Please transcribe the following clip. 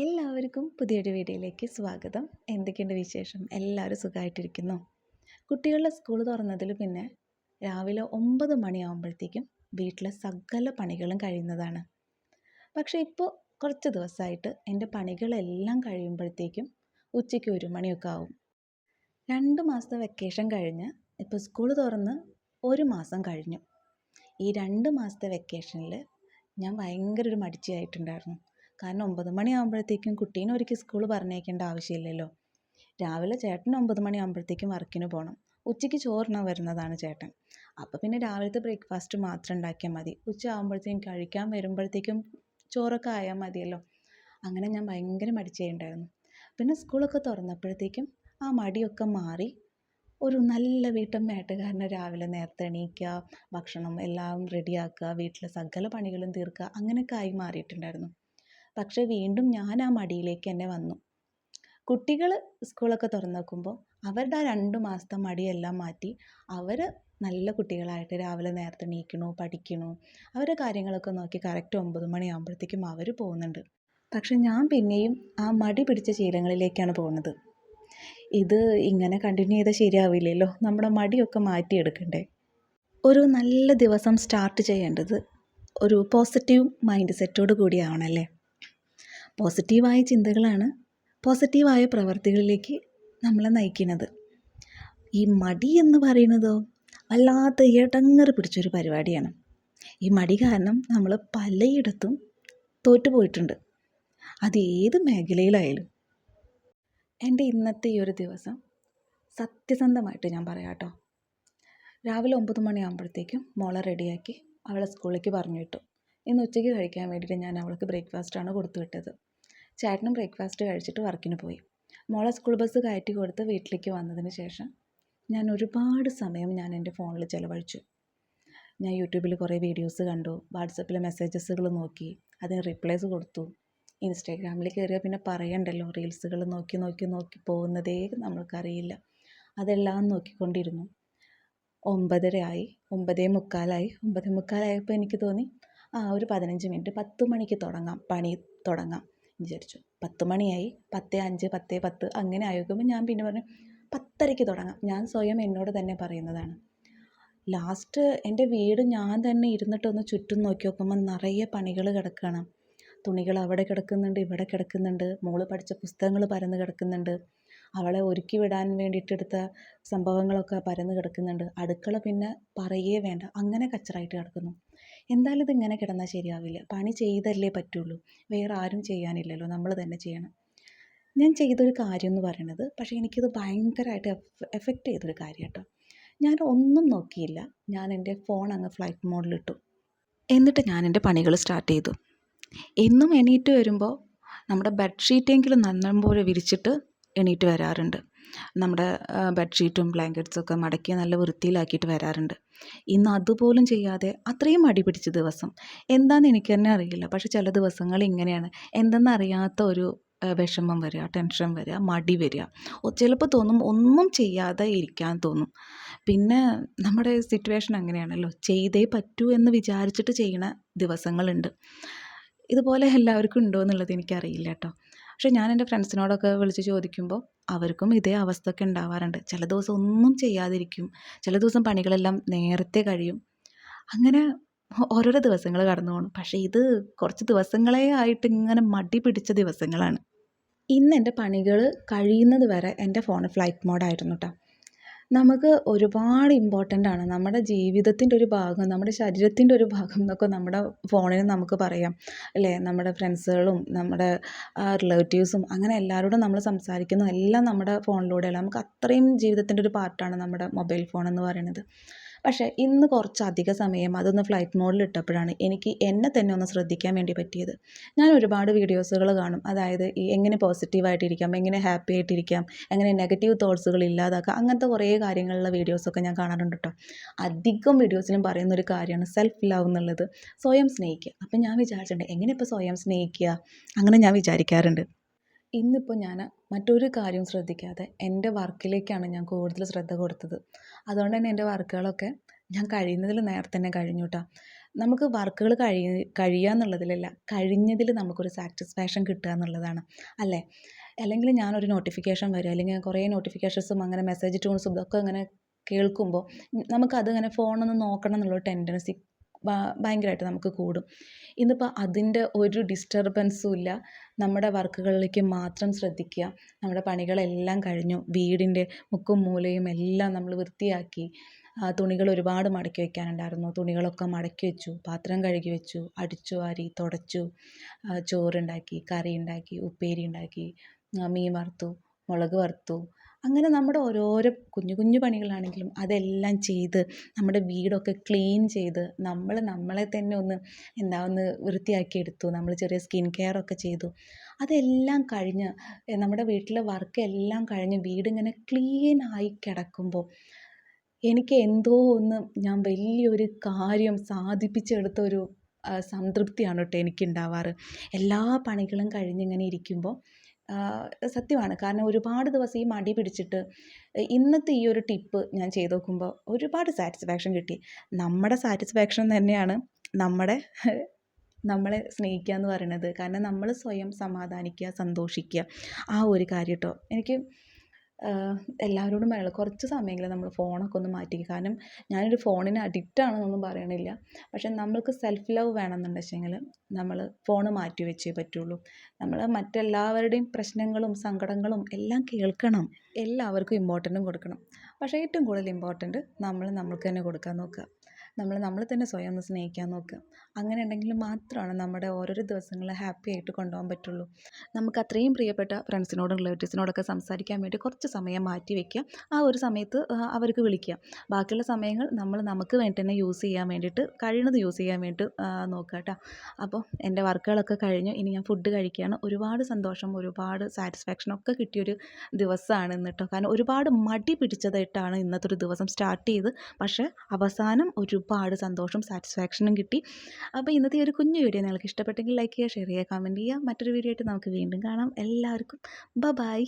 എല്ലാവർക്കും പുതിയൊരു വീഡിയോയിലേക്ക് സ്വാഗതം. എന്തൊക്കെയുണ്ട് വിശേഷം? എല്ലാവരും സുഖമായിട്ടിരിക്കുന്നു? കുട്ടികളുടെ സ്കൂൾ തുറന്നതിൽ പിന്നെ രാവിലെ ഒമ്പത് മണിയാകുമ്പോഴത്തേക്കും വീട്ടിലെ സകല പണികളും കഴിയുന്നതാണ്. പക്ഷേ ഇപ്പോൾ കുറച്ച് ദിവസമായിട്ട് എന്റെ പണികളെല്ലാം കഴിയുമ്പോഴത്തേക്കും ഉച്ചയ്ക്ക് ഒരു മണിയൊക്കെ ആവും. രണ്ട് മാസത്തെ വെക്കേഷൻ കഴിഞ്ഞ് ഇപ്പോൾ സ്കൂൾ തുറന്ന് ഒരു മാസം കഴിഞ്ഞു. ഈ രണ്ട് മാസത്തെ വെക്കേഷനിൽ ഞാൻ ഭയങ്കര ഒരു മടിച്ചിയായിട്ടുണ്ടായിരുന്നു. കാരണം ഒമ്പത് മണിയാകുമ്പോഴത്തേക്കും കുട്ടീനെ ഒരിക്കൽ സ്കൂൾ പറഞ്ഞേക്കേണ്ട ആവശ്യമില്ലല്ലോ. രാവിലെ ചേട്ടൻ ഒമ്പത് മണിയാകുമ്പോഴത്തേക്കും വർക്കിന് പോകണം ഉച്ചയ്ക്ക് ചോറിനാൻ വരുന്നതാണ് ചേട്ടൻ. അപ്പോൾ പിന്നെ രാവിലത്തെ ബ്രേക്ക്ഫാസ്റ്റ് മാത്രം ഉണ്ടാക്കിയാൽ മതി. ഉച്ച ആകുമ്പോഴത്തേക്കും കഴിക്കാൻ വരുമ്പോഴത്തേക്കും ചോറൊക്കെ ആയാൽ മതിയല്ലോ. അങ്ങനെ ഞാൻ ഭയങ്കര മടിച്ചുണ്ടായിരുന്നു പിന്നെ സ്കൂളൊക്കെ തുറന്നപ്പോഴത്തേക്കും ആ മടിയൊക്കെ മാറി ഒരു നല്ല വീട്ടമ്മയായിട്ട് കാരണം രാവിലെ നേരത്തെ എണീക്കുക ഭക്ഷണം എല്ലാം റെഡിയാക്കുക വീട്ടിലെ സകല പണികളും തീർക്കുക അങ്ങനെയൊക്കെ ആയി മാറിയിട്ടുണ്ടായിരുന്നു. പക്ഷേ വീണ്ടും ഞാൻ ആ മടിയിലേക്ക് തന്നെ വന്നു. കുട്ടികൾ സ്കൂളൊക്കെ തുറന്നേക്കുമ്പോൾ അവരുടെ ആ രണ്ട് മാസത്തെ മടിയെല്ലാം മാറ്റി അവർ നല്ല കുട്ടികളായിട്ട് രാവിലെ നേരത്തെ എണീക്കണു പഠിക്കണു. അവരുടെ കാര്യങ്ങളൊക്കെ നോക്കി കറക്റ്റ് ഒമ്പത് മണിയാകുമ്പോഴത്തേക്കും അവർ പോകുന്നുണ്ട്. പക്ഷെ ഞാൻ പിന്നെയും ആ മടി പിടിച്ച ശീലങ്ങളിലേക്കാണ് പോകുന്നത്. ഇത് ഇങ്ങനെ കണ്ടിന്യൂ ചെയ്താൽ ശരിയാവില്ലല്ലോ. നമ്മുടെ മടിയൊക്കെ മാറ്റിയെടുക്കണ്ടേ? ഒരു നല്ല ദിവസം സ്റ്റാർട്ട് ചെയ്യേണ്ടത് ഒരു പോസിറ്റീവ് മൈൻഡ് സെറ്റോട് കൂടിയാവണമല്ലേ പോസിറ്റീവായ ചിന്തകളാണ് പോസിറ്റീവായ പ്രവർത്തികളിലേക്ക് നമ്മളെ നയിക്കുന്നത്. ഈ മടി എന്ന് പറയുന്നതോ വല്ലാത്ത ഇടങ്ങറ് പിടിച്ചൊരു പരിപാടിയാണ്. ഈ മടി കാരണം നമ്മൾ പലയിടത്തും തോറ്റുപോയിട്ടുണ്ട് അത് ഏത് മേഖലയിലായാലും. എന്റെ ഇന്നത്തെ ഈ ഒരു ദിവസം സത്യസന്ധമായിട്ട് ഞാൻ പറയാം കേട്ടോ. രാവിലെ ഒമ്പത് മണിയാകുമ്പോഴത്തേക്കും മോളെ റെഡിയാക്കി അവളെ സ്കൂളിലേക്ക് പറഞ്ഞു വിട്ടു. ഇന്ന് ഉച്ചയ്ക്ക് കഴിക്കാൻ വേണ്ടിയിട്ട് ഞാൻ അവൾക്ക് ബ്രേക്ക്ഫാസ്റ്റാണ് കൊടുത്തു വിട്ടത്. ചേട്ടനും ബ്രേക്ക്ഫാസ്റ്റ് കഴിച്ചിട്ട് വർക്കിന് പോയി. മോളെ സ്കൂൾ ബസ് കയറ്റി കൊടുത്ത് വീട്ടിലേക്ക് വന്നതിന് ശേഷം ഞാൻ ഒരുപാട് സമയം ഞാൻ എന്റെ ഫോണിൽ ചിലവഴിച്ചു. ഞാൻ യൂട്യൂബിൽ കുറേ വീഡിയോസ് കണ്ടു വാട്സപ്പിലെ മെസ്സേജസുകൾ നോക്കി അതിന് റിപ്ലൈസ് കൊടുത്തു. ഇൻസ്റ്റാഗ്രാമിൽ കയറിയാൽ പിന്നെ പറയണ്ടല്ലോ റീൽസുകൾ നോക്കി നോക്കി നോക്കി പോകുന്നതേ നമ്മൾക്കറിയില്ല. അതെല്ലാം നോക്കിക്കൊണ്ടിരുന്നു. ഒമ്പതരയായി ഒമ്പതേ മുക്കാലായി ഒമ്പതേ മുക്കാലായപ്പോൾ എനിക്ക് തോന്നി ആ ഒരു പതിനഞ്ച് മിനിറ്റ് പത്ത് മണിക്ക് തുടങ്ങാം പണി തുടങ്ങാം വിചാരിച്ചു. പത്ത് മണിയായി പത്ത് അഞ്ച് പത്ത് പത്ത് അങ്ങനെ ആയോക്കുമ്പോൾ ഞാൻ പിന്നെ പറഞ്ഞു പത്തരയ്ക്ക് തുടങ്ങാം. ഞാൻ സ്വയം എന്നോട് തന്നെ പറയുന്നതാണ്. ലാസ്റ്റ് എന്റെ വീട് ഞാൻ തന്നെ ഇരുന്നിട്ടൊന്ന് ചുറ്റും നോക്കി നോക്കുമ്പോൾ നിറയെ പണികൾ കിടക്കുകയാണ് തുണികൾ അവിടെ കിടക്കുന്നുണ്ട് ഇവിടെ കിടക്കുന്നുണ്ട് മോൾ പഠിച്ച പുസ്തകങ്ങൾ പരന്ന് കിടക്കുന്നുണ്ട് അവളെ ഒരുക്കി വിടാൻ വേണ്ടിയിട്ടെടുത്ത സംഭവങ്ങളൊക്കെ പരന്ന് കിടക്കുന്നുണ്ട് അടുക്കള പിന്നെ പറയേ വേണ്ട അങ്ങനെ കച്ചറായിട്ട് കിടക്കുന്നു. എന്തായാലും ഇതിങ്ങനെ കിടന്നാൽ ശരിയാവില്ല. പണി ചെയ്തല്ലേ പറ്റുള്ളൂ. വേറെ ആരും ചെയ്യാനില്ലല്ലോ. നമ്മൾ തന്നെ ചെയ്യണം. ഞാൻ ചെയ്തൊരു കാര്യം എന്ന് പറയുന്നത് പക്ഷേ എനിക്കിത് ഭയങ്കരമായിട്ട് എഫക്റ്റ് ചെയ്തൊരു കാര്യം കേട്ടോ ഞാൻ ഒന്നും നോക്കിയില്ല. ഞാൻ എന്റെ ഫോൺ അങ്ങ് ഫ്ലൈറ്റ് മോഡിലിട്ടു. എന്നിട്ട് ഞാൻ എന്റെ പണികൾ സ്റ്റാർട്ട് ചെയ്തു. എന്നും എണീറ്റ് വരുമ്പോൾ നമ്മുടെ ബെഡ്ഷീറ്റെങ്കിലും നന്നപോലെ വിരിച്ചിട്ട് എണീറ്റ് വരാറുണ്ട്. നമ്മുടെ ബെഡ്ഷീറ്റും ബ്ലാങ്കറ്റ്സും ഒക്കെ മടക്കി നല്ല വൃത്തിയിലാക്കിയിട്ട് വരാറുണ്ട്. ഇന്ന് അതുപോലും ചെയ്യാതെ അത്രയും മടി പിടിച്ച ദിവസം. എന്താണെന്ന് എനിക്ക് തന്നെ അറിയില്ല. പക്ഷെ ചില ദിവസങ്ങൾ ഇങ്ങനെയാണ്. എന്തെന്നറിയാത്ത ഒരു വിഷമം വരിക ടെൻഷൻ വരിക മടി വരിക. ചിലപ്പോൾ തോന്നും ഒന്നും ചെയ്യാതെ ഇരിക്കാൻ തോന്നും. പിന്നെ നമ്മുടെ സിറ്റുവേഷൻ അങ്ങനെയാണല്ലോ. ചെയ്തേ പറ്റൂ എന്ന് വിചാരിച്ചിട്ട് ചെയ്യണ ദിവസങ്ങളുണ്ട്. ഇതുപോലെ എല്ലാവർക്കും ഉണ്ടോ എന്നുള്ളത് എനിക്കറിയില്ല കേട്ടോ. പക്ഷെ ഞാൻ എന്റെ ഫ്രണ്ട്സിനോടൊക്കെ വിളിച്ച് ചോദിക്കുമ്പോൾ അവർക്കും ഇതേ അവസ്ഥയൊക്കെ ഉണ്ടാവാറുണ്ട്. ചില ദിവസം ഒന്നും ചെയ്യാതിരിക്കും. ചില ദിവസം പണികളെല്ലാം നേരത്തെ കഴിയും. അങ്ങനെ ഓരോരോ ദിവസങ്ങൾ കടന്നു പോകണം പക്ഷേ ഇത് കുറച്ച് ദിവസങ്ങളെ ആയിട്ട് ഇങ്ങനെ മടി പിടിച്ച ദിവസങ്ങളാണ്. ഇന്ന് എന്റെ പണികൾ കഴിയുന്നത് വരെ എന്റെ ഫോൺ ഫ്ലൈറ്റ് മോഡായിരുന്നു കേട്ടോ നമുക്ക് ഒരുപാട് ഇമ്പോർട്ടന്റ് ആണ്. നമ്മുടെ ജീവിതത്തിന്റെ ഒരു ഭാഗം നമ്മുടെ ശരീരത്തിന്റെ ഒരു ഭാഗം എന്നൊക്കെ നമ്മുടെ ഫോണിന് നമുക്ക് പറയാം. അല്ലേ? നമ്മുടെ ഫ്രണ്ട്സുകളും നമ്മുടെ റിലേറ്റീവ്സും അങ്ങനെ എല്ലാവരോടും നമ്മൾ സംസാരിക്കുന്നു. എല്ലാം നമ്മുടെ ഫോണിലൂടെയാണ് നമുക്ക് അത്രയും ജീവിതത്തിന്റെ ഒരു പാർട്ടാണ് നമ്മുടെ മൊബൈൽ ഫോൺ എന്ന് പറയുന്നത്. പക്ഷേ ഇന്ന് കുറച്ചധിക സമയം അതൊന്ന് ഫ്ലൈറ്റ് മോഡിൽ ഇട്ടപ്പോഴാണ് എനിക്ക് എന്നെ തന്നെ ഒന്ന് ശ്രദ്ധിക്കാൻ വേണ്ടി പറ്റിയത്. ഞാൻ ഒരുപാട് വീഡിയോസുകൾ കാണും. അതായത് ഈ എങ്ങനെ പോസിറ്റീവായിട്ടിരിക്കാം എങ്ങനെ ഹാപ്പി ആയിട്ടിരിക്കാം എങ്ങനെ നെഗറ്റീവ് തോട്ട്സുകൾ ഇല്ലാതാക്കാം അങ്ങനത്തെ കുറേ കാര്യങ്ങളുള്ള വീഡിയോസൊക്കെ ഞാൻ കാണാറുണ്ട് കേട്ടോ അധികം വീഡിയോസിലും പറയുന്ന ഒരു കാര്യമാണ് സെൽഫ് ലവ് എന്നുള്ളത്. സ്വയം സ്നേഹിക്കുക. അപ്പം ഞാൻ വിചാരിച്ചിട്ടുണ്ട് എങ്ങനെ ഇപ്പോൾ സ്വയം സ്നേഹിക്കുക? അങ്ങനെ ഞാൻ വിചാരിക്കാറുണ്ട്. ഇന്നിപ്പോൾ ഞാൻ മറ്റൊരു കാര്യം ശ്രദ്ധിക്കാതെ എന്റെ വർക്കിലേക്കാണ് ഞാൻ കൂടുതൽ ശ്രദ്ധ കൊടുത്തത്. അതുകൊണ്ട് തന്നെ എന്റെ വർക്കുകളൊക്കെ ഞാൻ കഴിയുന്നതിൽ നേരത്തെ തന്നെ കഴിഞ്ഞു കേട്ടോ നമുക്ക് വർക്കുകൾ കഴിയ കഴിയുക എന്നുള്ളതിലല്ല കഴിഞ്ഞതിൽ നമുക്കൊരു സാറ്റിസ്ഫാക്ഷൻ കിട്ടുക എന്നുള്ളതാണ്. അല്ലേ? അല്ലെങ്കിൽ ഞാനൊരു നോട്ടിഫിക്കേഷൻ വരും അല്ലെങ്കിൽ കുറേ നോട്ടിഫിക്കേഷൻസും അങ്ങനെ മെസ്സേജ് ടൂൺസും ഇതൊക്കെ ഇങ്ങനെ കേൾക്കുമ്പോൾ നമുക്കതിങ്ങനെ ഫോണൊന്ന് നോക്കണം എന്നുള്ളൊരു ടെൻഡൻസി ഭയങ്കരമായിട്ട് നമുക്ക് കൂടും. ഇന്നിപ്പോൾ അതിന്റെ ഒരു ഡിസ്റ്റർബൻസും ഇല്ല. നമ്മുടെ വർക്കുകളിലേക്ക് മാത്രം ശ്രദ്ധിക്കുക. നമ്മുടെ പണികളെല്ലാം കഴിഞ്ഞു. വീടിന്റെ മുക്കും മൂലയും എല്ലാം നമ്മൾ വൃത്തിയാക്കി. തുണികൾ ഒരുപാട് മടക്കി വയ്ക്കാനുണ്ടായിരുന്നു തുണികളൊക്കെ മടക്കി വെച്ചു. പാത്രം കഴുകി വെച്ചു. അടിച്ചു വാരി തുടച്ചു. ചോറുണ്ടാക്കി കറി ഉണ്ടാക്കി ഉപ്പേരി ഉണ്ടാക്കി മീൻ വറുത്തു. മുളക് വറുത്തു. അങ്ങനെ നമ്മുടെ ഓരോരോ കുഞ്ഞു കുഞ്ഞു പണികളാണെങ്കിലും അതെല്ലാം ചെയ്ത് നമ്മുടെ വീടൊക്കെ ക്ലീൻ ചെയ്ത് നമ്മൾ നമ്മളെ തന്നെ ഒന്ന് എന്താ ഒന്ന് വൃത്തിയാക്കിയെടുത്തു. നമ്മൾ ചെറിയ സ്കിൻ കെയർ ഒക്കെ ചെയ്തു. അതെല്ലാം കഴിഞ്ഞ് നമ്മുടെ വീട്ടിലെ വർക്ക് എല്ലാം കഴിഞ്ഞ് വീടിങ്ങനെ ആയി കിടക്കുമ്പോൾ എനിക്ക് എന്തോ ഒന്ന് ഞാൻ വലിയൊരു കാര്യം സാധിപ്പിച്ചെടുത്ത ഒരു സംതൃപ്തിയാണ് കേട്ടോ എനിക്കുണ്ടാവാറ്. എല്ലാ പണികളും കഴിഞ്ഞിങ്ങനെ ഇരിക്കുമ്പോൾ സത്യമാണ്. കാരണം ഒരുപാട് ദിവസം ഈ മടി പിടിച്ചിട്ട് ഇന്നത്തെ ഈ ഒരു ടിപ്പ് ഞാൻ ചെയ്ത് നോക്കുമ്പോൾ ഒരുപാട് സാറ്റിസ്ഫാക്ഷൻ കിട്ടി. നമ്മുടെ സാറ്റിസ്ഫാക്ഷൻ തന്നെയാണ് നമ്മുടെ നമ്മളെ സ്നേഹിക്കുക എന്ന് പറയുന്നത്. കാരണം നമ്മൾ സ്വയം സമാധാനിക്കുക സന്തോഷിക്കുക ആ ഒരു കാര്യം കേട്ടോ എനിക്ക് എല്ലാവരോടും പറയാനുള്ളത് കുറച്ച് സമയമെങ്കിലും നമ്മൾ ഫോണൊക്കെ ഒന്ന് മാറ്റി കാരണം ഞാനൊരു ഫോണിന് അഡിക്റ്റ് ആണെന്നൊന്നും പറയണില്ല. പക്ഷെ നമ്മൾക്ക് സെൽഫ് ലവ് വേണമെന്നുണ്ടെച്ചെങ്കിൽ നമ്മൾ ഫോൺ മാറ്റി വെച്ചേ പറ്റുള്ളൂ. നമ്മൾ മറ്റെല്ലാവരുടെയും പ്രശ്നങ്ങളും സങ്കടങ്ങളും എല്ലാം കേൾക്കണം. എല്ലാവർക്കും ഇമ്പോർട്ടന്റും കൊടുക്കണം. പക്ഷേ ഏറ്റവും കൂടുതൽ ഇമ്പോർട്ടന്റ് നമ്മൾ നമ്മൾക്ക് തന്നെ കൊടുക്കാൻ നോക്കുക. നമ്മൾ നമ്മളെ തന്നെ സ്വയം ഒന്ന് സ്നേഹിക്കാൻ നോക്കുക. അങ്ങനെ ഉണ്ടെങ്കിൽ മാത്രമാണ് നമ്മുടെ ഓരോരോ ദിവസങ്ങളെ ഹാപ്പി ആയിട്ട് കൊണ്ടുപോകാൻ പറ്റുള്ളൂ. നമുക്ക് അത്രയും പ്രിയപ്പെട്ട ഫ്രണ്ട്സിനോടും റിലേറ്റീവ്സിനോടൊക്കെ സംസാരിക്കാൻ വേണ്ടി കുറച്ച് സമയം മാറ്റി വയ്ക്കുക ആ ഒരു സമയത്ത് അവർക്ക് വിളിക്കുക. ബാക്കിയുള്ള സമയങ്ങൾ നമ്മൾ നമുക്ക് വേണ്ടി തന്നെ യൂസ് ചെയ്യാൻ വേണ്ടിയിട്ട് കഴിയുന്നത് യൂസ് ചെയ്യാൻ വേണ്ടി നോക്കുക കേട്ടോ അപ്പോൾ എന്റെ വർക്കുകളൊക്കെ കഴിഞ്ഞു. ഇനി ഞാൻ ഫുഡ് കഴിക്കുകയാണ്. ഒരുപാട് സന്തോഷം ഒരുപാട് സാറ്റിസ്ഫാക്ഷൻ ഒക്കെ കിട്ടിയൊരു ദിവസമാണ് ഇന്ന് കേട്ടോ കാരണം ഒരുപാട് മടി പിടിച്ചതായിട്ടാണ് ഇന്നത്തെ ഒരു ദിവസം സ്റ്റാർട്ട് ചെയ്ത്. പക്ഷേ അവസാനം ഒരുപാട് സന്തോഷം സാറ്റിസ്ഫാക്ഷനും കിട്ടി. അപ്പോൾ ഇന്നത്തെ ഒരു കുഞ്ഞു വീഡിയോ നിങ്ങൾക്ക് ഇഷ്ടപ്പെട്ടെങ്കിൽ ലൈക്ക് ചെയ്യുക ഷെയർ ചെയ്യുക കമന്റ് ചെയ്യുക. മറ്റൊരു വീഡിയോ ആയിട്ട് നമുക്ക് വീണ്ടും കാണാം. എല്ലാവർക്കും ബ ബായ്